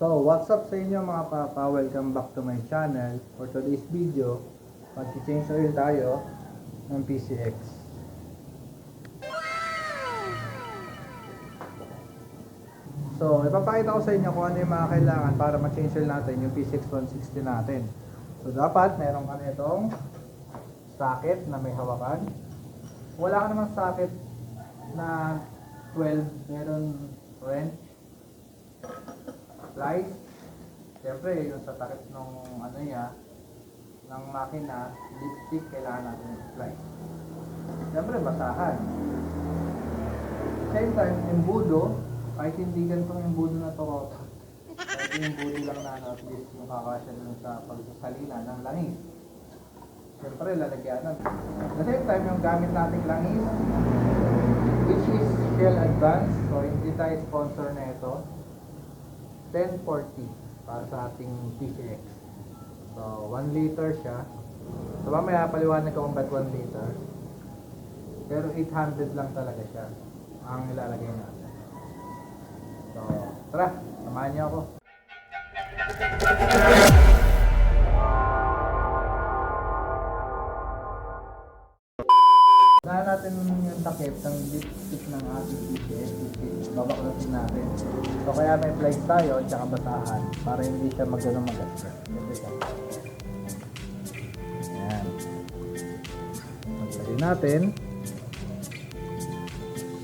So, what's up sa inyo mga papa? Welcome back to my channel. For today's video, mag-change oil tayo ng PCX. So, ipapakita ko sa inyo kung ano yung mga kailangan para ma-change oil natin yung PCX 160 natin. So, dapat meron ka nitong socket na may hawakan. Wala ka namang socket na 12, meron wrench, splice. Siyempre, yung sa takip ng ano niya, ng makina, lipstick, kailangan natin yung splice. Siyempre, basahan. Same time, embudo, kahit hindi ganitong embudo na to, kahit embudo lang na at least yung dun sa pagsasalina ng langis. Siyempre, lalagyanan. At the same time, yung gamit nating langis, which is Shell Advance, so hindi tayo sponsor na ito. 1040 para sa ating PCX. So, 1 liter siya. So, mamaya paliwanag ko kung ba't 1 liter. Pero 800 lang talaga siya ang ilalagay natin. So, tara, samahan niyo ako. Ng lipstick ng ating PCS. Babaklasin natin. So kaya may flight tayo at saka basahan para hindi siya magano magastos. Ito siya. Ayan. Maglagay natin.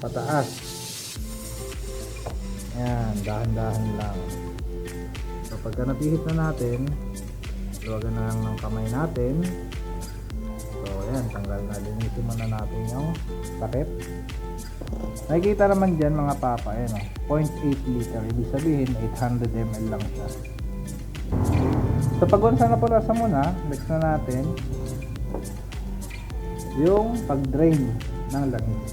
Pataas. Ayan, dahan-dahan lang. So pagka napihit na natin, luwagan na lang ng kamay natin. Ayan, tanggal na. Linisin muna natin yung takip. Nakikita naman dyan mga papa, ayan o, 0.8 liter. Ibig sabihin, 800 ml lang siya. So, pag na pulasa muna, mix na natin yung pag-drain ng langis.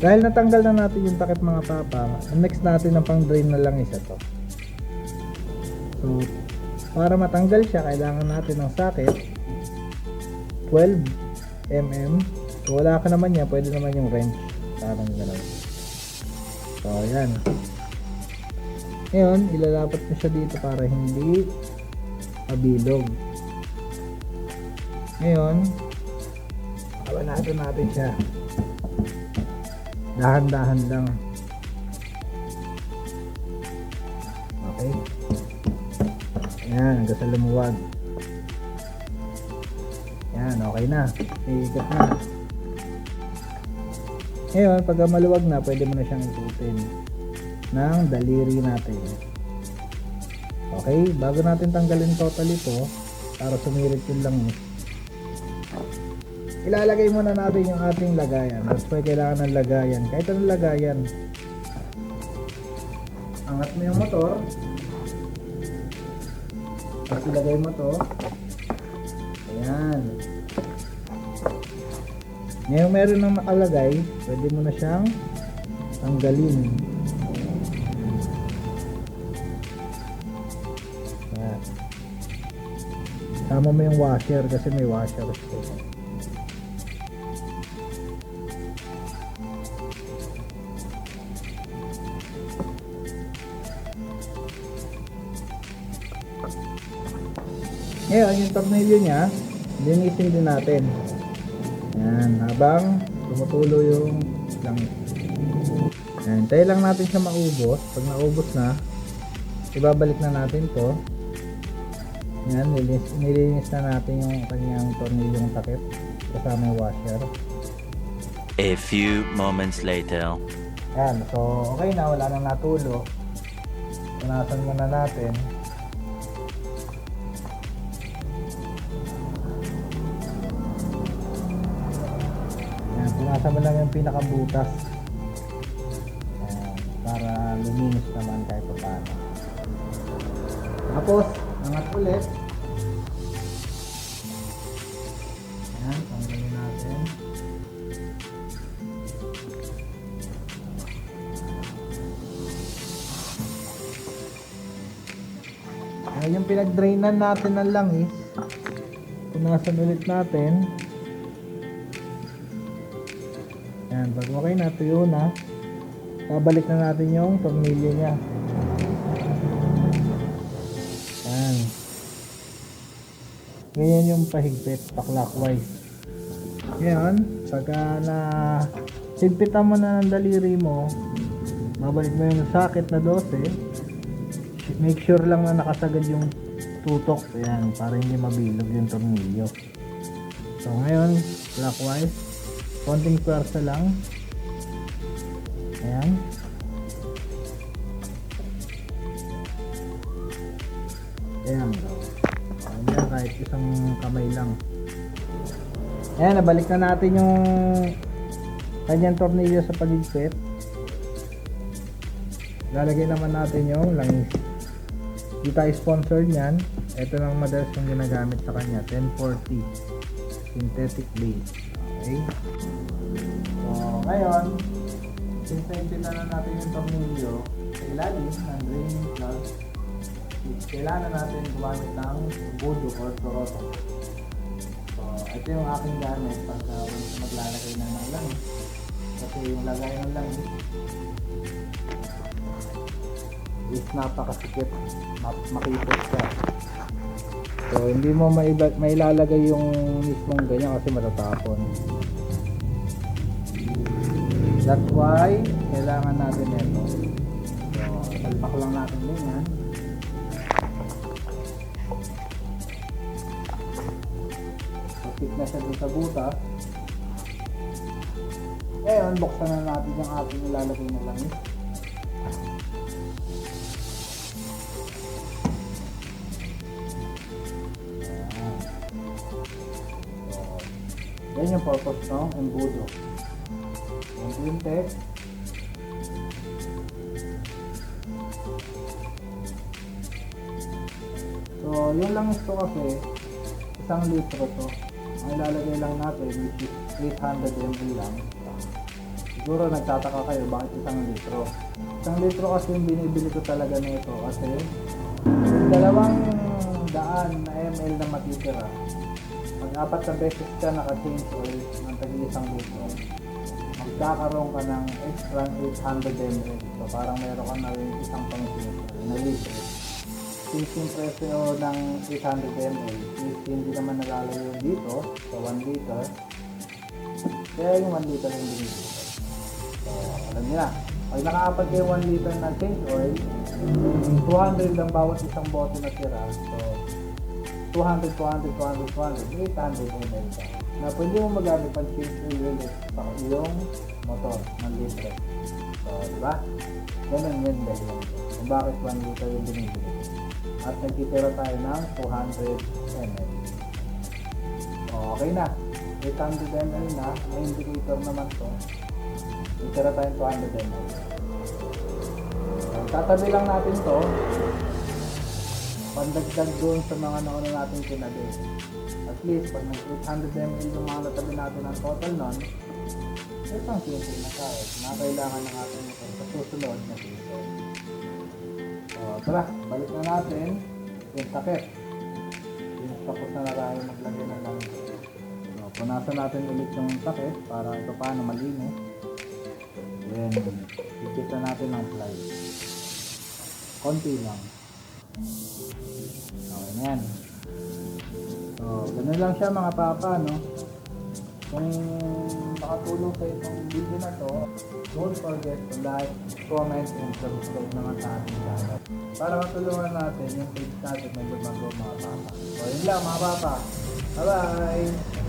Dahil natanggal na natin yung takip mga papa, next natin ang pang-drain na langis ito. So, para matanggal siya, kailangan natin ng socket 12 mm. So, wala ka naman yan, pwede naman yung wrench. Parang gano'n. So, ayan. Ngayon, ilalapat mo siya dito para hindi mabilog. Ngayon, kabanatan natin siya. Dahan-dahan lang. Okay. Ayan, hanggang sa lumuwag. Yan, okay na. Iikot na. Ngayon, pagka maluwag na, pwede mo na siyang ikutin ng daliri natin. Okay, bago natin tanggalin totally to, para sumirit yun lang eh. Ilalagay muna natin yung ating lagayan. Mas pwede kailangan ng lagayan. Kahit anong lagayan. Angat mo yung motor. Tapos ilagay mo to. Ayan. Ngayon meron nang nakalagay, pwede mo na siyang tanggalin. Sama mo yung washer kasi may washer siya. Ngayon, yung tornilyo niya, linisin din natin. Yan, habang tumutulo yung langis. Yan, tayo lang natin siya maubos. Pag naubos na, ibabalik na natin to. Yan, nilinis, nilinis na natin yung kanyang tornilyong takip kasama yung washer. A few moments later. Yan, so okay na, wala nang natulo. Punasan muna natin. Mo lang yung pinakabutas. Yan, para luminis naman kahit pa paano. Tapos, angat ulit. Yan, tanggalin natin. Ngayon yung pinag-drainan natin ng langis, punasan ulit natin. Ayan, pag okay na, tuyo na. Babalik na natin yung tornilyo niya. Ayan. Ganyan yung pahigpit, pa-clockwise. Ngayon, pagka na sigpitan mo na ng daliri mo, babalik mo yung socket na 12, make sure lang na nakasagad yung tutok. Ayan, para hindi mabilog yung tornilyo. So ngayon, clockwise konting pwersa lang. Ayan. Ayan. Ayan kahit isang kamay lang. Ayan nabalik na natin yung kanyang tornilyo sa paligpit. Lalagay naman natin yung langis. Di tayo sponsored niyan. Ito lang madalas yung ginagamit sa kanya. 1040 synthetic base okay. So ngayon since na na natin yung tornilyo sa ilalim ng draining plug kailangan natin gumamit ng budo or toroto? So ito yung aking gamit pagka maglalagay na ng langis. Kasi yung lagay ng langis. Is napakasikip map- makipot siya so hindi mo maiba- mailalagay yung mismong ganyan kasi matatapon. That's why kailangan natin ito. So salpak lang natin ganyan Kapit na siya dun sa butas ngayon buksan na natin yung ating ilalagay na langis Yan yung purpose ng embudo. Yung tinte. So, yun lang ito kasi, isang litro to. Ang ilalagay lang natin, which is 800 ml lang. Siguro nagtataka kayo, bakit isang litro? Isang litro kasi yung binibili ko talaga nito kasi yung dalawang daan na ml na matitira pag apat na beses ka naka-change oil ng tagi isang litro, magkakaroon ka ng extra 800 ml. So parang meron ka na rin isang pang na litro. Since yung presyo ng 800 ml is hindi naman nalalagay dito sa 1 liter, kaya yung 1 liter yung binibili ko. So alam niyo na, pag nakaapat kayo 1 liter na change oil, 200 ang bawat isang bote na tira. So 200, 200, 200, 200, 800 ml ka. Na pwede mo magamit change oil ulit sa iyong motor ng litre. So, di ba? Ganun yun dahil. Kung bakit 1 liter yung binibili. At nagtitira tayo ng 200 ml. Okay na. 800 ml na. May indicator naman to. Nagtira tayo ng 200 ml. Tatabi lang natin to pandagdag doon sa mga nauna natin tinabi. At least, pag nag 800 ml yung mga natabi natin ang total nun, isang simple na tayo na ng ating ito sa susunod na season. So, tara, balik na natin yung takip. Yung tapos na na tayo maglagay ng langis. So, punasan natin ulit yung takip para ito paano malinis. Then, ikit na natin ng fly. Konti lang. Okay na yan. So, ganun lang siya mga papa, no? Kung makatulong sa itong video na to, don't forget to like, comment, and subscribe naman sa ating channel. Para matulungan natin yung page natin na lumago mga papa. So, yun lang mga papa. Bye-bye!